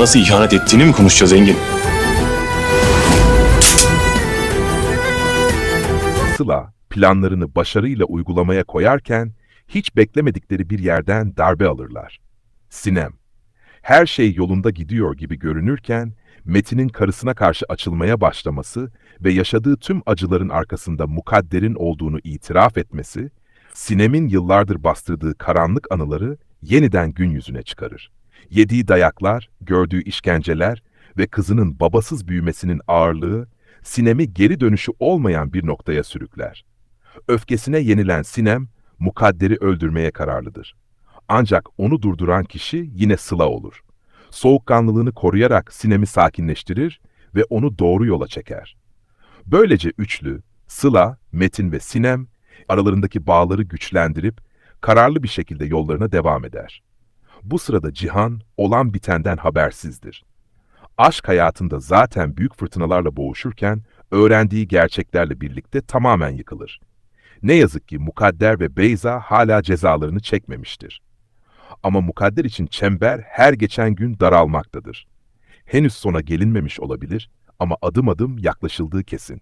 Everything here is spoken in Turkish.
nasıl ihanet ettiğini mi konuşacağız Engin? Sıla planlarını başarıyla uygulamaya koyarken hiç beklemedikleri bir yerden darbe alırlar. Sinem. Her şey yolunda gidiyor gibi görünürken Metin'in karısına karşı açılmaya başlaması ve yaşadığı tüm acıların arkasında mukadderin olduğunu itiraf etmesi, Sinem'in yıllardır bastırdığı karanlık anıları yeniden gün yüzüne çıkarır. Yediği dayaklar, gördüğü işkenceler ve kızının babasız büyümesinin ağırlığı Sinem'i geri dönüşü olmayan bir noktaya sürükler. Öfkesine yenilen Sinem, Mukadder'i öldürmeye kararlıdır. Ancak onu durduran kişi yine Sıla olur. Soğukkanlılığını koruyarak Sinem'i sakinleştirir ve onu doğru yola çeker. Böylece üçlü, Sıla, Metin ve Sinem, aralarındaki bağları güçlendirip kararlı bir şekilde yollarına devam eder. Bu sırada Cihan, olan bitenden habersizdir aşk hayatında zaten büyük fırtınalarla boğuşurken öğrendiği gerçeklerle birlikte tamamen yıkılır. Ne yazık ki Mukadder ve Beyza hala cezalarını çekmemiştir. Ama Mukadder için çember her geçen gün daralmaktadır. Henüz sona gelinmemiş olabilir ama adım adım yaklaşıldığı kesin.